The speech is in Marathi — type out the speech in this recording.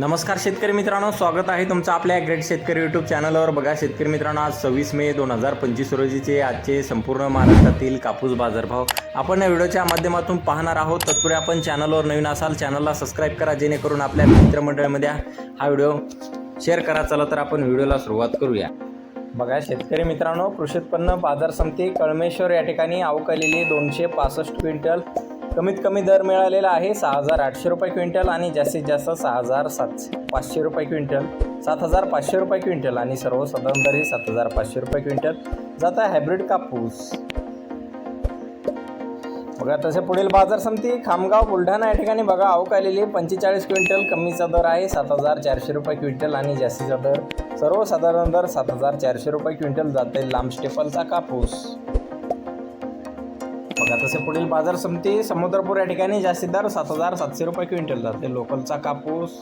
नमस्कार शेतकरी मित्रांनो स्वागत आहे तुमचं आपल्या ग्रेट शेतकरी यूट्यूब चॅनलवर बघा शेतकरी मित्रांनो आज सव्वीस मे दोन हजार पंचवीस रोजीचे आजचे संपूर्ण महाराष्ट्रातील कापूस बाजारभाव. आपण या व्हिडिओच्या माध्यमातून पाहणार आहोत. तत्पूर्वी आपण चॅनलवर नवीन असाल चॅनलला सबस्क्राईब करा जेणेकरून आपल्या मित्रमंडळामध्ये हा व्हिडिओ शेअर करा. चला तर आपण व्हिडिओला सुरुवात करूया. बघा शेतकरी मित्रांनो कृषी उत्पन्न बाजार समिती कळमेश्वर या ठिकाणी अवकालेली दोनशे पासष्ट क्विंटल. कमीत कमी दर मिळालेला आहे सहा हजार आठशे रुपये क्विंटल आणि जास्तीत जास्त सहा हजार सातशे पाचशे रुपये क्विंटल. सात हजार पाचशे रुपये क्विंटल आणि सर्वसाधारण दर हे सात हजार पाचशे रुपये क्विंटल. जात आहे हायब्रिड कापूस. बघा तसे पुढील बाजार समिती खामगाव बुलढाणा या ठिकाणी बघा अवकालेली पंचेचाळीस क्विंटल कमीचा दर आहे सात हजार चारशे रुपये क्विंटल आणि जास्तीचा दर. सर्वसाधारण दर सात हजार चारशे रुपये क्विंटल. जाते लांब स्टेपलचा कापूस. बघा तसे पुढील बाजार समिती समुद्रपूर या ठिकाणी जास्तीत दर सात हजार सातशे रुपये क्विंटल जाते. लोकलचा कापूस